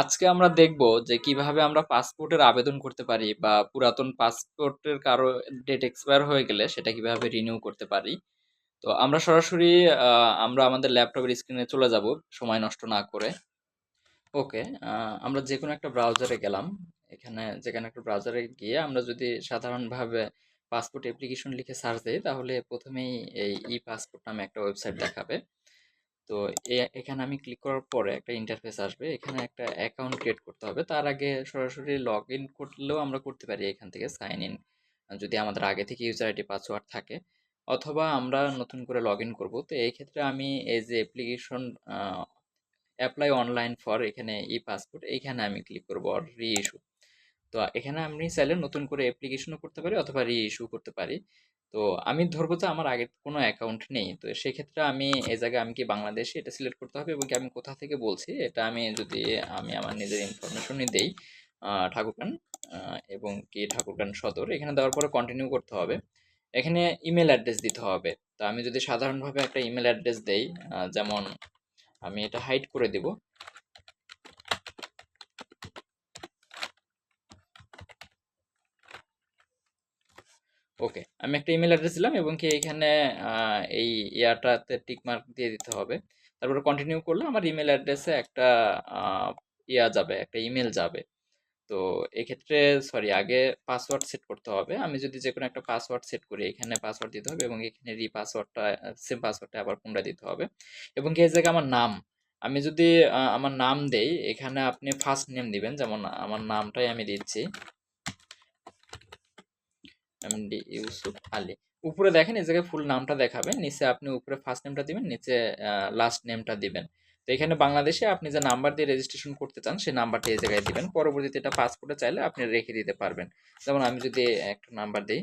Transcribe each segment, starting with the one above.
আজকে আমরা দেখব যে কীভাবে আমরা পাসপোর্টের আবেদন করতে পারি বা পুরাতন পাসপোর্টের কারও ডেট এক্সপায়ার হয়ে গেলে সেটা কীভাবে রিনিউ করতে পারি। তো আমরা সরাসরি আমরা আমাদের ল্যাপটপের স্ক্রিনে চলে যাব সময় নষ্ট না করে। ওকে, আমরা যেকোনো একটা ব্রাউজারে গেলাম। এখানে যেকোনো একটা ব্রাউজারে গিয়ে আমরা যদি সাধারণভাবে পাসপোর্ট অ্যাপ্লিকেশন লিখে সার্চ দিই তাহলে ১ম এই এই ই-পাসপোর্ট নামে একটা ওয়েবসাইট দেখাবে। তো এখানে আমি ক্লিক করার পরে একটা ইন্টারফেস আসবে। এখানে একটা অ্যাকাউন্ট ক্রিয়েট করতে হবে। তার আগে সরাসরি লগ ইন করলেও আমরা করতে পারি এখান থেকে সাইন ইন। যদি আমাদের আগে থেকে ইউজার আইডি পাসওয়ার্ড থাকে। অথবা আমরা নতুন করে লগ ইন করব তো এই ক্ষেত্রে আমি এই যে অ্যাপ্লিকেশন অ্যাপ্লাই অনলাইন ফর এখানে ই-পাসপোর্ট এইখানে আমি ক্লিক করব অর রি-ইস্যু। তো এখানে আমি চাইলে নতুন করে অ্যাপ্লিকেশনও করতে পারি অথবা রি-ইস্যু করতে পারি। তো আমি ধরবো যে আমার আগের কোনো অ্যাকাউন্ট নেই। তো সেক্ষেত্রে আমি এই জায়গায় আমি কি বাংলাদেশে এটা সিলেক্ট করতে হবে এবং কি আমি কোথা থেকে বলছি এটা আমি যদি আমি আমার নিজের ইনফরমেশনই দেই, আ, ঠাকুরগান এবং কি ঠাকুরগান সদর। এখানে দেওয়ার পরে কন্টিনিউ করতে হবে। এখানে ইমেল অ্যাড্রেস দিতে হবে। তো আমি যদি সাধারণভাবে একটা ইমেল অ্যাড্রেস দেই যেমন আমি এটা হাইড করে দিব। ওকে। আমি একটা ইমেল অ্যাড্রেস দিলাম এবং কি এইখানে এই ইয়াটাতে টিকমার্ক দিয়ে দিতে হবে। তারপরে কন্টিনিউ করলে আমার ইমেল অ্যাড্রেসে একটা ইয়া যাবে, একটা ইমেল যাবে। তো এক্ষেত্রে সরি আগে পাসওয়ার্ড সেট করতে হবে। আমি যদি যে কোনো একটা পাসওয়ার্ড সেট করি, এখানে পাসওয়ার্ড দিতে হবে এবং এখানে রি-পাসওয়ার্ডটা সেম পাসওয়ার্ডটা আবার পুনরায় দিতে হবে। এবং এই জায়গায় আমার নাম, আমি যদি আমার নাম দেই, এখানে আপনি ফার্স্ট নেম দিবেন। যেমন আমার নামটাই আমি দিচ্ছি। এমডি ইউসুফ আলী। উপরে দেখেন এই জায়গায় ফুল নামটা দেখাবেন নিচে আপনি উপরে ফার্স্ট নেমটা দিবেন, নিচে লাস্ট নেমটা দিবেন। তো এখানে বাংলাদেশে আপনি যে নাম্বার দিয়ে রেজিস্ট্রেশন করতে চান সেই নাম্বারটা এই জায়গায় দিবেন। পরবর্তীতে এটা পাসপোর্টে চাইলে আপনি রেখে দিতে পারবেন। যেমন আমি যদি একটা নাম্বার দিই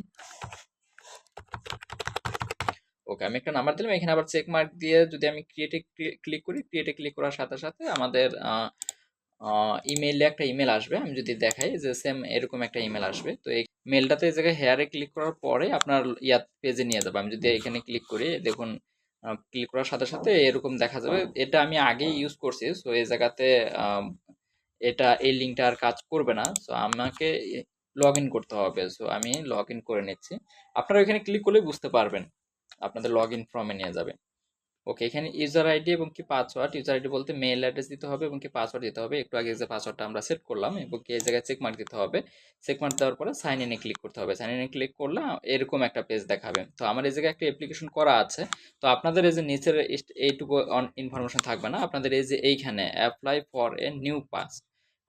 ওকে, আমি একটা নাম্বার দিলাম। এখানে আবার চেক মার্ক দিয়ে যদি আমি ক্রিয়েটে ক্লি ক্লিক করি, ক্রিয়েটে ক্লিক করার সাথে, সাথে আমাদের ইমেইলে একটা ইমেল আসবে। আমি যদি দেখাই যে সেম এরকম একটা ইমেল আসবে। তো এই মেলটাতে এই জায়গায় হেয়ারে ক্লিক করার পরে আপনার ইয়াত পেজে নিয়ে যাবে। আমি যদি এখানে ক্লিক করি দেখুন ক্লিক করার সাথে, সাথে এরকম দেখা যাবে। এটা আমি আগেই ইউজ করছি। সো এই জায়গাতে এটা এই লিঙ্কটা আর কাজ করবে না। সো আমাকে লগ ইন করতে হবে। সো আমি লগ ইন করে নিচ্ছি। আপনারা এখানে ক্লিক করলেই বুঝতে পারবেন। আপনাদের লগ ইন ফর্মে নিয়ে যাবে। ওকে, এখানে ইউজার আইডি এবং কি পাসওয়ার্ড, ইউজার আইডি বলতে মেইল অ্যাড্রেস দিতে হবে এবং কি পাসওয়ার্ড দিতে হবে। একটু আগে যে পাসওয়ার্ডটা আমরা সেট করলাম এবং কি এই জায়গায় চেক মার্ক দিতে হবে। চেক মার্ক দেওয়ার পরে সাইন ইন ক্লিক করতে হবে। সাইন ইন ক্লিক করলে এরকম একটা পেজ দেখাবে। তো আমার এই জায়গায় একটা অ্যাপ্লিকেশন করা আছে। তো আপনাদের এই যে নিচের এইটুকু ইনফরমেশন থাকবে না। আপনাদের এই যে এইখানে apply for a new pass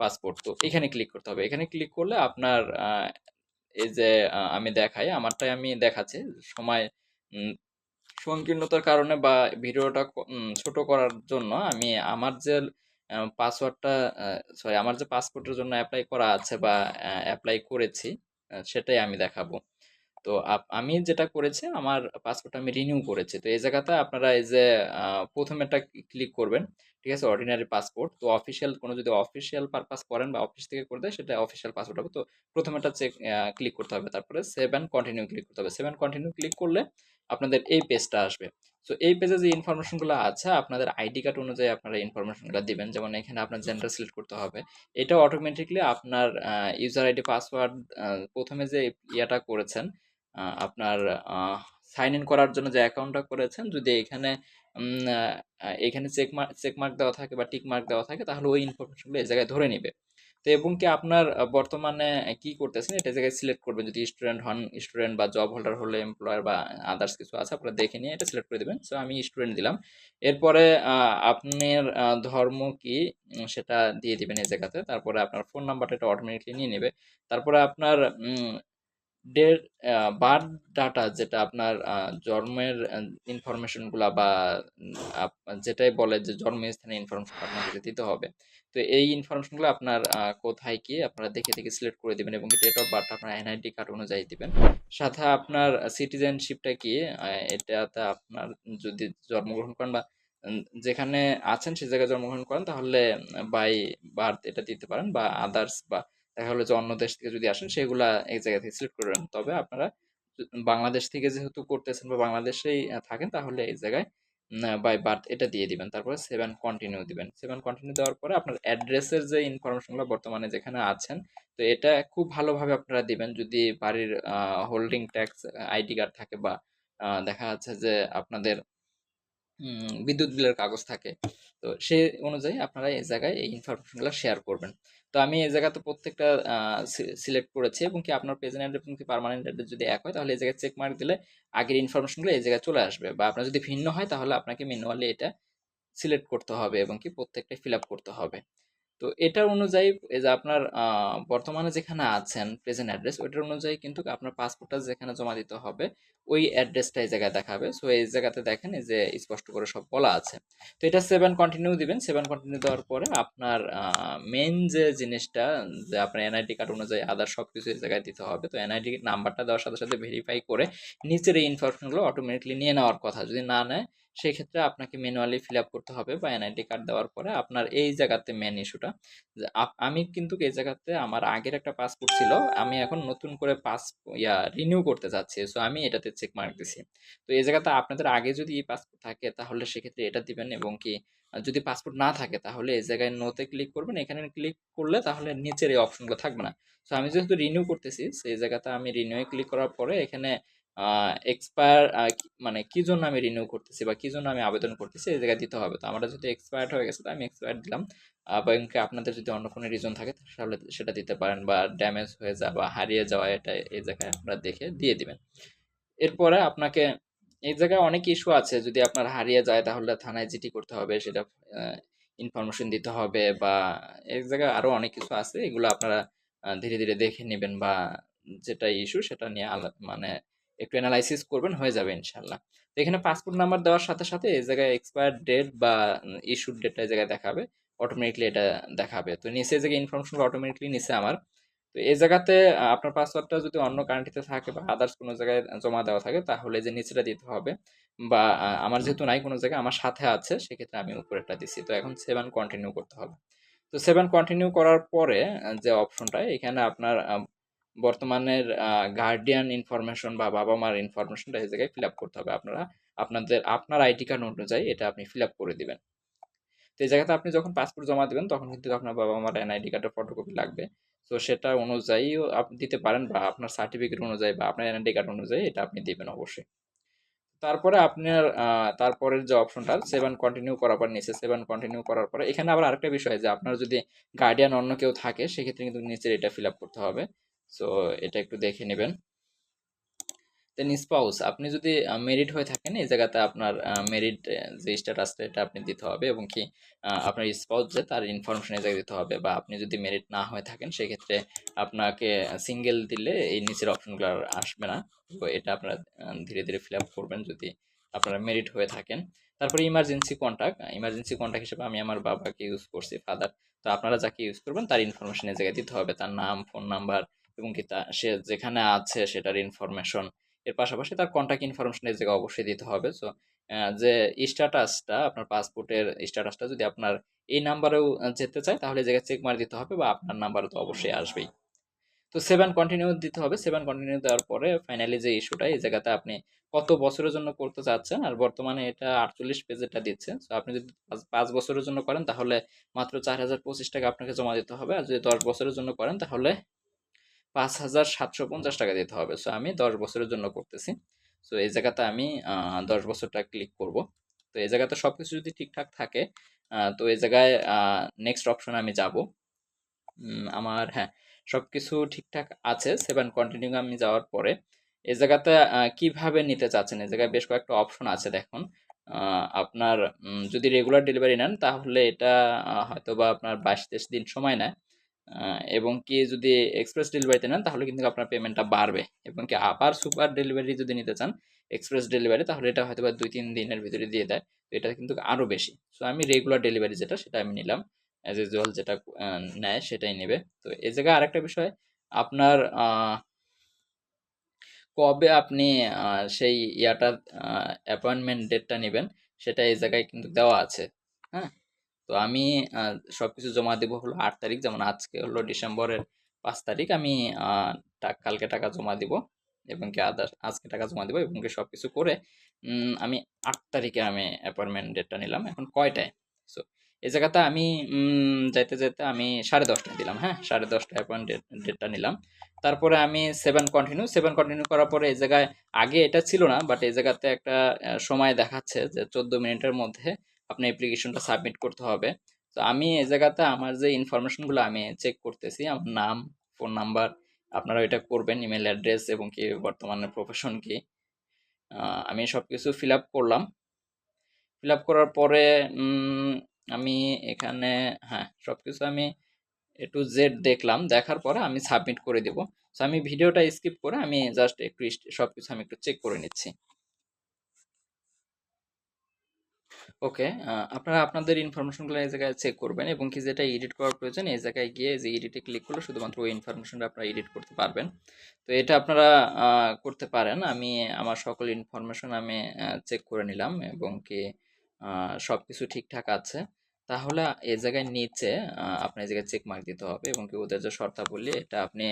passport তো এখানে ক্লিক করতে হবে। এখানে ক্লিক করলে আপনার এই যে আমি দেখাই, আমারটাই আমি দেখাচ্ছি। সময় সংকীর্ণতার কারণে বা ভিডিওটা ছোট করার জন্য আমি আমার যে পাসওয়ার্ডটা সরি আমার যে পাসপোর্টের জন্য অ্যাপ্লাই করা আছে বা অ্যাপ্লাই করেছি সেটাই আমি দেখাবো। তো আমি যেটা করেছি, আমার পাসপোর্টটা আমি রিনিউ করেছি। তো এই জায়গাতে আপনারা এই যে আ ১ম এটা ক্লি ক্লিক করবেন। ঠিক আছে? Ordinary passport. তো অফিসিয়াল কোনো যদি অফিসিয়াল পারপাস করেন বা অফিস থেকে করে দেয়, সেটা অফিসিয়াল পাসপোর্ট হবে। তো ১ম এটা চেক ক্লিক করতে হবে। তারপরে সেভ অ্যান্ড কন্টিনিউ ক্লিক করতে হবে। সেভ অ্যান্ড কন্টিনিউ ক্লিক করলে আপনাদের এই পেজটা আসবে। সো এই পেজে যে ইনফরমেশনগুলো আছে, আপনাদের আইডি কার্ড অনুযায়ী আপনারা ইনফরমেশনগুলা দিবেন। যেমন এখানে আপনার জেন্ডার সিলেক্ট করতে হবে। এটা অটোমেটিকলি আপনার ইউজার আইডি পাসওয়ার্ড প্রথমে যে ইয়াটা করেছেন আপনার সাইন ইন করার জন্য যে অ্যাকাউন্টটা করেছেন, যদি এখানে এখানে চেক মার্ক চেক মার্ক দেওয়া থাকে বা টিক মার্ক দেওয়া থাকে, তাহলে ওই ইনফরমেশনগুলো এই জায়গায় ধরে নিবে। তো এবং কি আপনার বর্তমানে কি করতেছেন এটা জায়গায় সিলেক্ট করবেন। যদি স্টুডেন্ট হন, স্টুডেন্ট বা জব হোল্ডার হলে এমপ্লয়ার বা আদার্স কিছু আছে আপনারা দেখে নিয়ে এটা সিলেক্ট করে দিবেন। সো আমি স্টুডেন্ট দিলাম। এরপরে আপনার ধর্ম কি সেটা দিয়ে দিবেন এই জায়গাতে। তারপরে আপনার ফোন নাম্বারটা এটা অটোমেটিক্যালি নিয়ে নেবে তারপরে আপনার ডেট বার্থ ডাটা যেটা আপনার জন্মের আ ইনফরমেশনগুলা বা যেটাই বলে যে জন্মস্থানের ইনফরমেশন আপনাদেরকে দিতে হবে। তো এই ইনফরমেশনগুলো আপনার কোথায় কি আপনারা দেখে, দেখে সিলেক্ট করে দিবেন এবং ডেট অফ বার্থ আপনার এনআইডি কার্ড অনুযায়ী দিবেন। সাথে আপনার সিটিজেনশিপটা কি এটাতে আপনার যদি জন্মগ্রহণ করেন বা যেখানে আছেন সে জায়গায় জন্মগ্রহণ করেন তাহলে বাই বার্থ এটা দিতে পারেন বা আদার্স বা দেখা গেল যে অন্য দেশ থেকে যদি আসেন, সেগুলা এই জায়গা থেকে সিলেক্ট করবেন। তবে আপনারা বাংলাদেশ থেকে যেহেতু করতেছেন বা বাংলাদেশেই থাকেন, তাহলে এই জায়গায় বাই বার্থ এটা দিয়ে দিবেন। তারপরে সেভেন কন্টিনিউ দিবেন। সেভেন কন্টিনিউ দেওয়ার পরে আপনার অ্যাড্রেসের যে ইনফরমেশনগুলো বর্তমানে যেখানে আছেন, তো এটা খুব ভালোভাবে আপনারা দিবেন। যদি বাড়ির হোল্ডিং ট্যাক্স আইডি কার্ড থাকে বা দেখা যাচ্ছে যে আপনাদের বিদ্যুৎ বিলের কাগজ থাকে। তো সে অনুযায়ী আপনারা এই জায়গায় এই ইনফরমেশনগুলো শেয়ার করবেন। তো আমি এই জায়গাতে প্রত্যেকটা সিলেক্ট করেছি এবং কি আপনার প্রেজেন্ট অ্যাড্রেস এবং কি পার্মানেন্ট অ্যাড্রেস যদি এক হয়, তাহলে এই জায়গায় চেক মার্ক দিলে আগের ইনফরমেশনগুলো এই জায়গায় চলে আসবে। বা আপনার যদি ভিন্ন হয়, তাহলে আপনাকে ম্যানুয়ালি এটা সিলেক্ট করতে হবে এবং কি প্রত্যেকটা ফিল আপ করতে হবে। তো এটার অনুযায়ী এই যে আপনার বর্তমানে যেখানে আছেন প্রেজেন্ট অ্যাড্রেস ওইটার অনুযায়ী কিন্তু আপনার পাসপোর্টটা যেখানে জমা দিতে হবে, ওই অ্যাড্রেসটা এই জায়গায় দেখাবে। সো এই জায়গাতে দেখেন যে স্পষ্ট করে সব বলা আছে। তো এটা সেভেন কন্টিনিউ দিবেন। সেভেন কন্টিনিউ দেওয়ার পরে আপনার মেন যে জিনিসটা, যে আপনার এনআইডি কার্ড অনুযায়ী আদার সব কিছু এই জায়গায় দিতে হবে। তো এনআইডি নাম্বারটা দেওয়ার সাথে সাথে ভেরিফাই করে নিচের এই ইনফরমেশনগুলো অটোমেটিকলি নিয়ে নেওয়ার কথা। যদি না নেয় সেক্ষেত্রে আপনাকে ম্যানুয়ালি ফিল আপ করতে হবে বা এনআইডি কার্ড দেওয়ার পরে আপনার এই জায়গাতে মেন ইস্যুটা আমি কিন্তু এই জায়গাতে আমার আগের একটা পাসপোর্ট ছিল, আমি এখন নতুন করে পাস ইয়া রিনিউ করতে চাচ্ছি সো আমি এটাতে চেক মার্ক দিছি। তো এই জায়গাতে আপনাদের আগে যদি এই পাসপোর্ট থাকে, তাহলে সেক্ষেত্রে এটা দিবেন এবং কি, যদি পাসপোর্ট না থাকে, তাহলে এই জায়গায় নোতে ক্লিক করবেন, এখানে ক্লিক করলে তাহলে নিচের এই অপশনগুলো থাকবে না। সো আমি যেহেতু রিনিউ করতেছি, সেই জায়গাতে আমি রিনিউয়ে ক্লিক করার পরে এখানে এক্সপায়ার মানে কি জন্য আমি রিনিউ করতেছি বা কি জন্য আমি আবেদন করতেছি এই জায়গায় দিতে হবে। তো আমরা যদি এক্সপায়ার্ড হয়ে গেছে তো আমি এক্সপায়ার দিলাম। আহ, বা এমনকি আপনাদের যদি অন্য কোনো রিজন থাকে তাহলে সেটা দিতে পারেন বা ড্যামেজ হয়ে যাওয়া বা হারিয়ে যাওয়া এটা এই জায়গায় আপনারা দেখে দিয়ে দিবেন। এরপরে আপনাকে এই জায়গায় অনেক ইস্যু আছে। যদি আপনার হারিয়ে যায় তাহলে থানায় জিটি করতে হবে সেটা ইনফরমেশন দিতে হবে বা এই জায়গায় আরও অনেক কিছু আছে। এগুলো আপনারা ধীরে ধীরে দেখে নেবেন বা যেটা ইস্যু সেটা নিয়ে আলা- মানে একটু অ্যানালাইসিস করবেন, হয়ে যাবে ইনশাল্লাহ। তো এখানে পাসপোর্ট নাম্বার দেওয়ার সাথে সাথে এই জায়গায় এক্সপায়ার ডেট বা ইস্যুর ডেটটা এই জায়গায় দেখাবে অটোমেটিকলি এটা দেখাবে। তো নিচে এই জায়গায় ইনফরমেশনগুলো অটোমেটিকলি নিচে আমার। তো এই জায়গাতে আপনার পাসওয়ার্ডটা যদি অন্য কান্ট্রিতে থাকে বা আদার্স কোনো জায়গায় জমা দেওয়া থাকে, তাহলে যে নিচেটা দিতে হবে। বা আমার যেহেতু নাই কোনো জায়গায়, আমার সাথে আছে, সেক্ষেত্রে আমি উপরেরটা দিছি। তো এখন সেভেন কন্টিনিউ করতে হবে। তো সেভেন কন্টিনিউ করার পরে যে অপশনটা এখানে আপনার বর্তমানের গার্ডিয়ান ইনফরমেশন বা বাবা মার ইনফরমেশনটা এই জায়গায় ফিল আপ করতে হবে আপনারা। আপনাদের, আপনার আইডি কার্ড অনুযায়ী এটা আপনি ফিল আপ করে দিবেন। তো এই জায়গাতে আপনি যখন পাসপোর্ট জমা দেবেন, তখন কিন্তু আপনার বাবা মার এন এনআইডি কার্ডের ফটোকপি লাগবে। তো সেটা অনুযায়ীও আপনি দিতে পারেন বা আপনার সার্টিফিকেট অনুযায়ী বা আপনার এন এনআইডি কার্ড অনুযায়ী এটা আপনি দিবেন অবশ্যই। তারপরে আপনার তারপরের যে অপশনটা সেভেন কন্টিনিউ করার পর, নিচে সেভেন কন্টিনিউ করার পরে, এখানে আবার আরেকটা বিষয় যে আপনার যদি গার্ডিয়ান অন্য কেউ থাকে, সেক্ষেত্রে কিন্তু নিচের এটা ফিল আপ করতে হবে। সো এটা একটু দেখে নেবেন। দেন স্পাউস আপনি যদি মেরিট হয়ে থাকেন, এই জায়গাতে আপনার মেরিট যে স্ট্যাটাসটা এটা আপনি দিতে হবে এবং কি আপনার স্পাউস যে তার ইনফরমেশন এই জায়গায় দিতে হবে বা আপনি যদি মেরিট না হয়ে থাকেন, সেক্ষেত্রে আপনাকে সিঙ্গেল দিলে এই নিচের অপশনগুলো আর আসবে না। তো এটা আপনারা ধীরে ধীরে ফিল আপ করবেন যদি আপনারা মেরিট হয়ে থাকেন। তারপরে ইমার্জেন্সি কন্ট্যাক্ট ইমার্জেন্সি কন্ট্যাক্ট হিসেবে আমি আমার বাবাকে ইউজ করছি ফাদার তো আপনারা যাকে ইউজ করবেন, তার ইনফরমেশন এই জায়গায় দিতে হবে। তার নাম ফোন নাম্বার এবং কি তা, সে যেখানে আছে সেটার ইনফরমেশন এর পাশাপাশি তার কন্ট্যাক্ট ইনফরমেশন এই জায়গায় অবশ্যই দিতে হবে। সো যে স্ট্যাটাসটা আপনার পাসপোর্টের স্ট্যাটাসটা যদি আপনার এই নাম্বারেও যেতে চায়, তাহলে জায়গায় চেক মার দিতে হবে বা আপনার নাম্বার তো অবশ্যই আসবেই। তো সেভেন কন্টিনিউ দিতে হবে। সেভেন কন্টিনিউ দেওয়ার পরে ফাইনালি যে ইস্যুটা এই জায়গাতে আপনি কত বছরের জন্য করতে চাচ্ছেন আর বর্তমানে এটা আটচল্লিশ পেজেরটা দিচ্ছে। তো আপনি যদি পাঁচ বছরের জন্য করেন, তাহলে মাত্র চার হাজার পঁচিশ টাকা আপনাকে জমা দিতে হবে। আর যদি দশ বছরের জন্য করেন, তাহলে পাঁচ হাজার সাতশো পঞ্চাশ টাকা দিতে হবে। সো আমি দশ বছরের জন্য করতেছি। সো এই জায়গাতে আমি দশ বছরটা ক্লিক করব। তো এই জায়গাতে সব কিছু যদি ঠিকঠাক থাকে তো এই জায়গায় নেক্সট অপশন আমি যাব। আমার হ্যাঁ সব কিছু ঠিকঠাক আছে সেভেন কন্টিনিউ আমি যাওয়ার পরে, এই জায়গাতে কীভাবে নিতে চাচ্ছেন? এই জায়গায় বেশ কয়েকটা অপশন আছে দেখুন। আপনার যদি রেগুলার ডেলিভারি নেন, তাহলে এটা হয়তো বা আপনার বাইশ তেইশ দিন সময় নেয়। এবং কি যদি এক্সপ্রেস ডেলিভারিতে নেন, তাহলে কিন্তু আপনার পেমেন্টটা বাড়বে। এবং কি আবার সুপার ডেলিভারি যদি নিতে চান এক্সপ্রেস ডেলিভারি তাহলে এটা হয়তো বা দুই তিন দিনের ভিতরে দিয়ে দেয়। তো এটা কিন্তু আরও বেশি। সো আমি রেগুলার ডেলিভারি যেটা, সেটা আমি নিলাম। অ্যাজ ইউজুয়াল যেটা নেয়, সেটাই নেবে। তো এ জায়গায় আরেকটা বিষয়, আপনার কবে আপনি সেই ইয়াটা অ্যাপয়েন্টমেন্ট ডেটটা নেবেন, সেটা এই জায়গায় কিন্তু দেওয়া আছে। হ্যাঁ? তো আমি সব কিছু জমা দেবো হলো আট তারিখ, যেমন আজকে হলো ডিসেম্বরের পাঁচ তারিখ, আমি কালকে টাকা জমা দিব এবং কি আদার আজকে টাকা জমা দেবো এবং কি সব কিছু করে আমি আট তারিখে আমি অ্যাপয়েন্টমেন্ট ডেটটা নিলাম, এখন কয়টায়? সো এই জায়গাতে আমি যাইতে যেতে আমি সাড়ে দশটায় দিলাম হ্যাঁ? সাড়ে দশটায় অ্যাপয়েন্ট ডেটটা নিলাম। তারপরে আমি সেভেন কন্টিনিউ সেভেন কন্টিনিউ করার পরে এই জায়গায়, আগে এটা ছিল না বাট এই জায়গাতে একটা সময় দেখাচ্ছে যে চোদ্দ মিনিটের মধ্যে আপনার অ্যাপ্লিকেশনটা সাবমিট করতে হবে। তো আমি এই জায়গাতে আমার যে ইনফরমেশনগুলো আমি চেক করতেছি, আমার নাম ফোন নাম্বার আপনারা এটা করবেন ইমেল অ্যাড্রেস এবং কি বর্তমানে প্রফেশন কি। আমি সব কিছু ফিল আপ করলাম। ফিল আপ করার পরে আমি এখানে হ্যাঁ সব কিছু আমি এ টু জেড দেখলাম। দেখার পরে আমি সাবমিট করে দেব। সো আমি ভিডিওটা স্কিপ করে আমি জাস্ট একটু সব কিছু আমি একটু চেক করে নিচ্ছি। ওকে আপনারা আপনাদের ইনফরমেশনগুলো এই জায়গায় চেক করবেন এবং কি যেটা এডিট করার প্রয়োজন, এই জায়গায় গিয়ে যে এডিটে ক্লিক করলে শুধুমাত্র ওই ইনফরমেশনটা আপনারা এডিট করতে পারবেন। তো এটা আপনারা করতে পারেন। আমি, আমার সকল ইনফরমেশন আমি চেক করে নিলাম এবং কি সব কিছু ঠিকঠাক আছে। তাহলে এই জায়গায় নিচে আপনার এই জায়গায় চেক মার্ক দিতে হবে এবং কি ওদের যে শর্তাবলী, এটা আপনি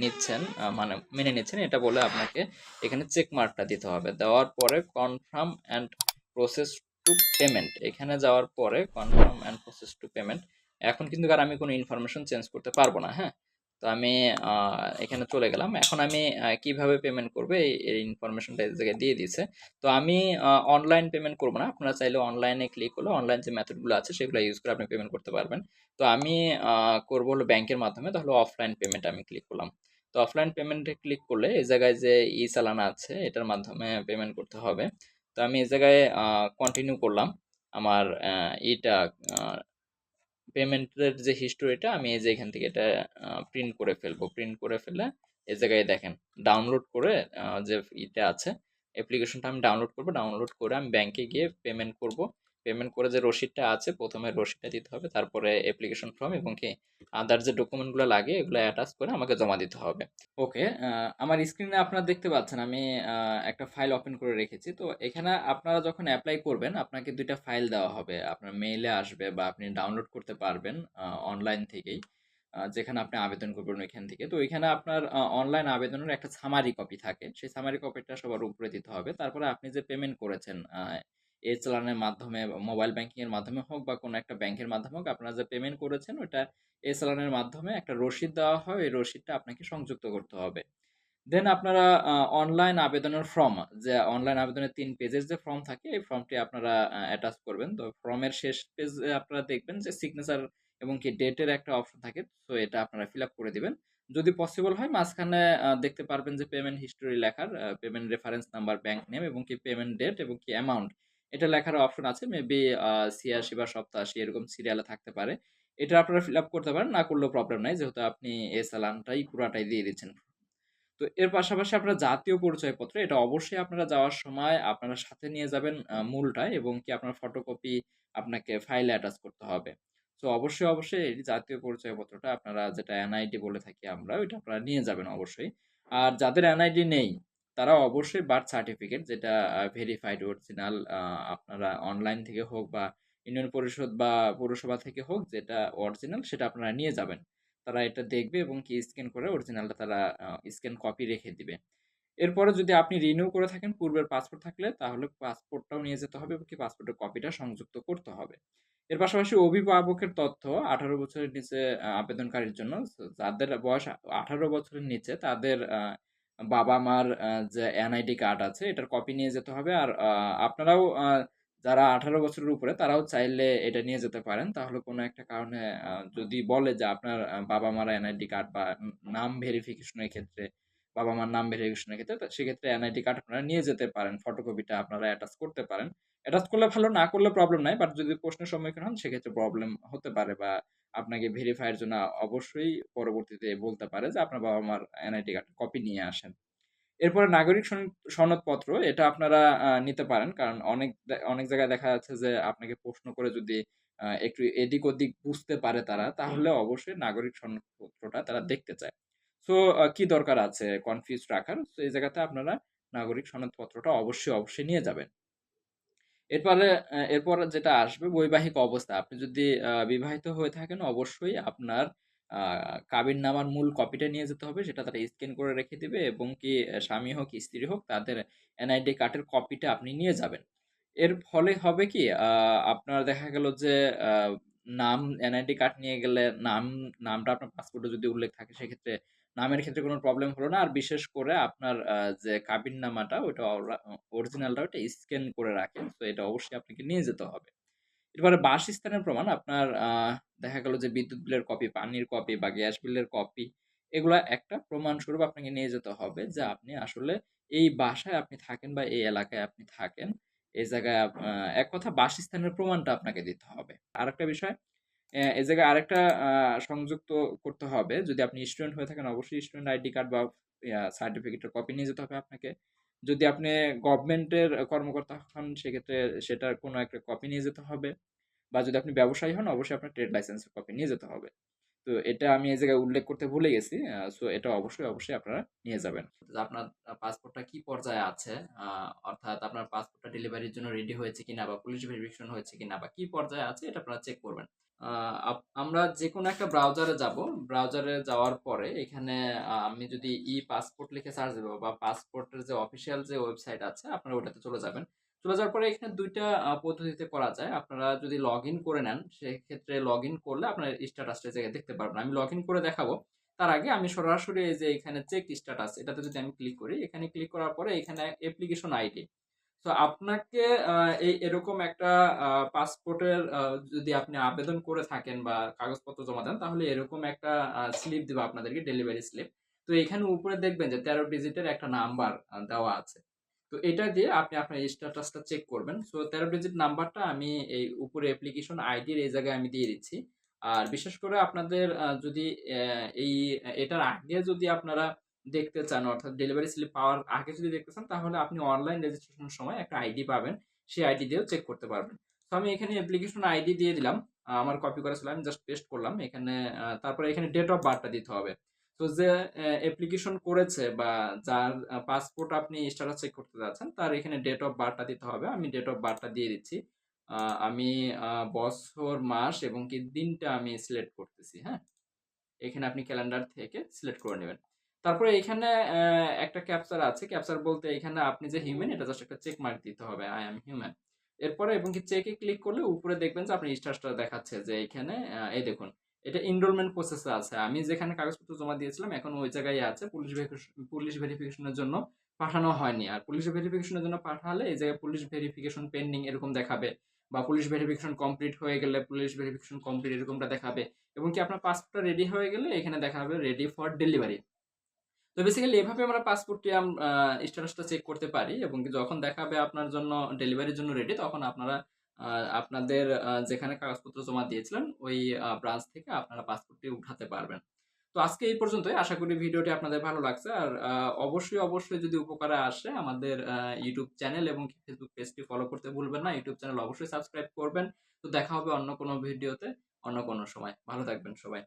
নিচ্ছেন মানে মেনে নিচ্ছেন, এটা বলে আপনাকে এখানে চেক মার্কটা দিতে হবে। দেওয়ার পরে confirm and process to payment এখানে যাওয়ার পরে confirm and process to payment এখন কিন্তু আর আমি কোনো ইনফরমেশন চেঞ্জ করতে পারব না হ্যাঁ? তো আমি এখানে চলে গেলাম। এখন আমি কীভাবে পেমেন্ট করবে? এই- ইনফরমেশনটা এই জায়গায় দিয়ে দিয়েছে। তো আমি অনলাইন পেমেন্ট করব না। আপনারা চাইলে অনলাইনে ক্লিক করলে অনলাইন যে মেথডগুলো আছে সেগুলো ইউজ করে আপনি পেমেন্ট করতে পারবেন। তো আমি করব হলো ব্যাংকের মাধ্যমে। তাহলে অফলাইন পেমেন্ট আমি ক্লিক করলাম। তো অফলাইন পেমেন্টে ক্লিক করলে এই জায়গায় যে ই চালান আছে, এটার মাধ্যমে পেমেন্ট করতে হবে। তো আমি এই জায়গায় কন্টিনিউ করলাম। আমার এটা পেমেন্টের যে হিস্টোরিটা আমি এই যে এখান থেকে এটা প্রিন্ট করে ফেলব। প্রিন্ট করে ফেলে এ জায়গায় দেখেন ডাউনলোড করে যে ইটা আছে অ্যাপ্লিকেশনটা আমি ডাউনলোড করব। ডাউনলোড করে আমি ব্যাংকে গিয়ে পেমেন্ট করব। পেমেন্ট করে যে রসিদটা আছে, প্রথমে রসিদটা দিতে হবে, তারপরে অ্যাপ্লিকেশন ফর্ম এবং কি আদার যে ডকুমেন্টগুলো লাগে, এগুলো অ্যাটাচ করে আমাকে জমা দিতে হবে। ওকে আমার স্ক্রিনে আপনারা দেখতে পাচ্ছেন, আমি একটা ফাইল ওপেন করে রেখেছি। তো এখানে আপনারা যখন অ্যাপ্লাই করবেন, আপনাকে দুইটা ফাইল দেওয়া হবে। আপনার মেইলে আসবে বা আপনি ডাউনলোড করতে পারবেন অনলাইন থেকেই যেখানে আপনি আবেদন করবেন ওইখান থেকে। তো ওইখানে আপনার অনলাইন আবেদনের একটা সামারি কপি থাকে। সেই সামারি কপিটা সবার উপরে দিতে হবে। তারপরে আপনি যে পেমেন্ট করেছেন এ চালানের মাধ্যমে মোবাইল ব্যাংকিং এর মাধ্যমে হোক বা কোনো একটা ব্যাংকের মাধ্যমে হোক, আপনারা যে পেমেন্ট করেছেন ওটা এ চালানের মাধ্যমে একটা রসিদ দেওয়া হয়, ওই রসিদটা আপনাকে সংযুক্ত করতে হবে। দেন আপনারা অনলাইন আবেদনের ফর্ম যে অনলাইন আবেদনের তিন পেজের যে ফর্ম থাকে, এই ফর্মটি আপনারা অ্যাটাচ করবেন। তো ফর্মের শেষ পেজে আপনারা দেখবেন যে সিগনেচার এবং কি ডেটের একটা অপশন থাকে, তো এটা আপনারা ফিল আপ করে দিবেন। যদি পসিবল হয়, মাঝখানে দেখতে পারবেন যে পেমেন্ট হিস্টোরি লেখার payment reference number bank name এবং কি পেমেন্ট ডেট এবং কি অ্যামাউন্ট এটা লেখার অপশন আছে মেবি ছিয়াশি বা সপ্তাশি এরকম সিরিয়ালে থাকতে পারে। এটা আপনারা ফিল আপ করতে পারেন, না করলেও প্রবলেম নাই, যেহেতু আপনি এ চালানটাই পুরাটাই দিয়ে দিচ্ছেন। তো এর পাশাপাশি আপনার জাতীয় পরিচয়পত্র, এটা অবশ্যই আপনারা যাওয়ার সময় আপনারা সাথে নিয়ে যাবেন মূলটা এবং কি আপনার ফটোকপি আপনাকে ফাইলে অ্যাটাচ করতে হবে। তো অবশ্যই অবশ্যই এই জাতীয় পরিচয়পত্রটা আপনারা যেটা এনআইডি বলে থাকি আমরা, ওইটা আপনারা নিয়ে যাবেন অবশ্যই। আর যাদের এনআইডি নেই তারা অবশ্যই বার্থ সার্টিফিকেট যেটা ভেরিফাইড অরিজিনাল আপনারা অনলাইন থেকে হোক বা ইউনিয়ন পরিষদ বা পৌরসভা থেকে হোক যেটা অরিজিনাল সেটা আপনারা নিয়ে যাবেন। তারা এটা দেখবে এবং কি স্ক্যান করে অরিজিনালটা তারা স্ক্যান কপি রেখে দিবে। এরপরে যদি আপনি রিনিউ করে থাকেন, পূর্বের পাসপোর্ট থাকলে তাহলে পাসপোর্টটাও নিয়ে যেতে হবে এবং কি পাসপোর্টের কপিটা সংযুক্ত করতে হবে। এর পাশাপাশি অভিভাবকের তথ্য আঠারো বছরের নিচে আবেদনকারীর জন্য, যাদের বয়স আঠারো বছরের নিচে তাদের বাবা মার যে এনআইডি কার্ড আছে, এটার কপি নিয়ে যেতে হবে। আর আপনারাও যারা আঠারো বছরের উপরে, তারাও চাইলে এটা নিয়ে যেতে পারেন। তাহলে কোনো একটা কারণে যদি বলে যে আপনার বাবা মার এনআইডি কার্ড বা নাম ভেরিফিকেশনের ক্ষেত্রে বাবা মার নাম ভেরিফিকেশনের ক্ষেত্রে সেক্ষেত্রে এনআইডি কার্ড আপনারা নিয়ে যেতে পারেন। ফটোকপিটা আপনারা অ্যাটাচ করতে পারেন। অ্যাটাচ করলে ভালো, না করলে প্রবলেম নাই বাট যদি প্রশ্নের সম্মুখীন হন, সেক্ষেত্রে প্রবলেম হতে পারে বা আপনাকে ভেরিফাইয়ের জন্য অবশ্যই পরবর্তীতে বলতে পারে যে আপনার বাবা মার এনআইডি কার্ড কপি নিয়ে আসেন। এরপরে নাগরিক সনদপত্র, এটা আপনারা নিতে পারেন, কারণ অনেক অনেক জায়গায় দেখা যাচ্ছে যে আপনাকে প্রশ্ন করে যদি একটু এদিক ওদিক বুঝতে পারে তারা, তাহলে অবশ্যই নাগরিক সনদপত্রটা তারা দেখতে চায়। সো কি দরকার আছে? কনফিউজ রাখার, তো এই জায়গাতে আপনারা নাগরিক সনদপত্রটা অবশ্যই অবশ্যই নিয়ে যাবেন। এরপরে এরপর যেটা আসবে বৈবাহিক অবস্থা আপনি যদি বিবাহিত হয়ে থাকেন অবশ্যই আপনার আ কাবিননামার মূল কপিটা নিয়ে যেতে হবে। সেটা তারা স্ক্যান করে রেখে দিবে এবং কি স্বামী হোক, স্ত্রী হোক তাদের এনআইডি কার্ডের কপিটা আপনি নিয়ে যাবেন। এর ফলে হবে কি আপনার দেখা গেল যে নাম এনআইডি কার্ড নিয়ে গেলে নাম নামটা আপনার পাসপোর্টে যদি উল্লেখ থাকে সেক্ষেত্রে নামের ক্ষেত্রে কোনো প্রবলেম হলো না। আর বিশেষ করে আপনার যে কাবিননামাটা ওইটা অরা অরিজিনালটা ওইটা স্ক্যান করে রাখেন। তো এটা অবশ্যই আপনাকে নিয়ে যেতে হবে। এরপরে বাসস্থানের প্রমাণ আপনার দেখা গেল যে বিদ্যুৎ বিলের কপি, পানির কপি বা গ্যাস বিলের কপি এগুলা একটা প্রমাণস্বরূপ আপনাকে নিয়ে যেতে হবে যে আপনি আসলে এই বাসায় আপনি থাকেন বা এই এলাকায় আপনি থাকেন। এই জায়গায় এক কথা বাসস্থানের প্রমাণটা আপনাকে দিতে হবে। আরেকটা বিষয় এই জায়গায় আরেকটা সংযুক্ত করতে হবে। যদি আপনি স্টুডেন্ট হয়ে থাকেন অবশ্যই স্টুডেন্ট আইডি কার্ড বা সার্টিফিকেটের কপি নিয়ে যেতে হবে আপনাকে। যদি আপনি গভর্নমেন্টের কর্মকর্তা হন সেক্ষেত্রে সেটার কোনো একটা কপি নিয়ে যেতে হবে। বা যদি আপনি ব্যবসায়ী হন অবশ্যই আপনার ট্রেড লাইসেন্সের কপি নিয়ে যেতে হবে। তো এটা আমি এই জায়গায় উল্লেখ করতে ভুলে গেছি। সো এটা অবশ্যই, অবশ্যই আপনারা নিয়ে যাবেন। আপনার পাসপোর্টটা কি পর্যায়ে আছে, অর্থাৎ আপনার পাসপোর্টটা ডেলিভারির জন্য রেডি হয়েছে কিনা বা পুলিশ ভেরিফিকেশন হয়েছে কিনা বা কি পর্যায়ে আছে এটা আপনারা চেক করবেন। আমরা যেকোনো একটা ব্রাউজারে যাব। ব্রাউজারে যাওয়ার পরে এখানে আমি যদি ই-পাসপোর্ট লিখে সার্চ দেবো বা পাসপোর্টের যে অফিসিয়াল যে ওয়েবসাইট আছে আপনারা ওটাতে চলে যাবেন। চলে যাওয়ার পরে এখানে দুইটা পদ্ধতিতে করা যায়। আপনারা যদি লগইন করে নেন, সেক্ষেত্রে লগইন করলে আপনার স্ট্যাটাসটা জায়গায় দেখতে পারবেন। আমি লগইন করে দেখাবো। তার আগে আমি সরাসরি এই যে এখানে চেক স্ট্যাটাস এটাতে যদি আমি ক্লিক করি, এখানে ক্লিক করার পরে এখানে অ্যাপ্লিকেশন আইডি। তো আপনাকে এই এরকম একটা পাসপোর্টের যদি আপনি আবেদন করে থাকেন বা কাগজপত্র জমা দেন, তাহলে এরকম একটা স্লিপ দিবে আপনাদেরকে ডেলিভারি স্লিপ। তো এখানে উপরে দেখবেন যে ১৩ ডিজিটের একটা নাম্বার দেওয়া আছে। তো এটা দিয়ে আপনি আপনার স্ট্যাটাসটা চেক করবেন। সো ১৩ ডিজিট নাম্বারটা আমি এই উপরে অ্যাপ্লিকেশন আইডির এই জায়গায় আমি দিয়ে দিচ্ছি। আর বিশেষ করে আপনাদের যদি এই এটার আগে যদি আপনারা দেখতে চান অর্থাৎ ডেলিভারি স্লিপ পাওয়ার আগে যদি দেখতে চান তাহলে আপনি অনলাইন রেজিস্ট্রেশনের সময় একটা আইডি পাবেন। সেই আইডি দিয়েও চেক করতে পারবেন। তো আমি এখানে অ্যাপ্লিকেশন আইডি দিয়ে দিলাম। আমার কপি করা ছিল আমি জাস্ট পেস্ট করলাম। এখানে তারপরে এখানে ডেট অফ বার্থটা দিতে হবে। তো যে অ্যাপ্লিকেশন করেছে বা যার পাসপোর্ট আপনি স্ট্যাটাস চেক করতে যাচ্ছেন, তার এখানে ডেট অফ বার্থটা দিতে হবে। আমি ডেট অফ বার্থটা দিয়ে দিচ্ছি। আমি বছর, মাস এবং কি দিনটা আমি সিলেক্ট করতেছি, হ্যাঁ? এখানে আপনি ক্যালেন্ডার থেকে সিলেক্ট করে নিবেন। তারপরে এখানে একটা ক্যাপচার আছে। ক্যাপচার বলতে এখানে আপনি যে হিউম্যান এটা জাস্ট একটা চেক মার্ক দিতে হবে। I am human. এরপরে এবং কি চেকে ক্লিক করলে উপরে দেখবেন যে আপনি স্টার্সটা দেখাচ্ছে যে এখানে এই দেখুন, এটা এনরোলমেন্ট প্রসেস আছে। আমি যেখানে কাগজপত্র জমা দিয়েছিলাম, এখন ওই জায়গায় আছে। পুলিশ পুলিশ ভেরিফিকেশনের জন্য পাঠানো হয়নি। আর পুলিশ ভেরিফিকেশন এর জন্য পাঠালে এই জায়গায় পুলিশ ভেরিফিকেশন পেন্ডিং এরকম দেখাবে বা পুলিশ ভেরিফিকেশন কমপ্লিট হয়ে গেলে পুলিশ ভেরিফিকেশন কমপ্লিট এরকমটা দেখাবে এবং কি আপনার পাসপোর্টটা রেডি হয়ে গেলে এখানে দেখাবে রেডি ফর ডেলিভারি। তো বেসিক্যালি এভাবে আমরা পাসপোর্টটি স্ট্যাটাসটা চেক করতে পারি এবং যখন দেখাবে আপনার জন্য ডেলিভারির জন্য রেডি তখন আপনারা আপনাদের যেখানে কাগজপত্র জমা দিয়েছিলেন ওই ব্রাঞ্চ থেকে আপনারা পাসপোর্টটি উঠাতে পারবেন। তো আজকে এই পর্যন্তই। আশা করি ভিডিওটি আপনাদের ভালো লাগছে। আর অবশ্যই, অবশ্যই যদি উপকারে আসে আমাদের YouTube চ্যানেল এবং Facebook পেজটি ফলো করতে ভুলবেন না। ইউটিউব চ্যানেল অবশ্যই সাবস্ক্রাইব করবেন। তো দেখা হবে অন্য কোনো ভিডিওতে, অন্য কোনো সময়। ভালো থাকবেন সবাই।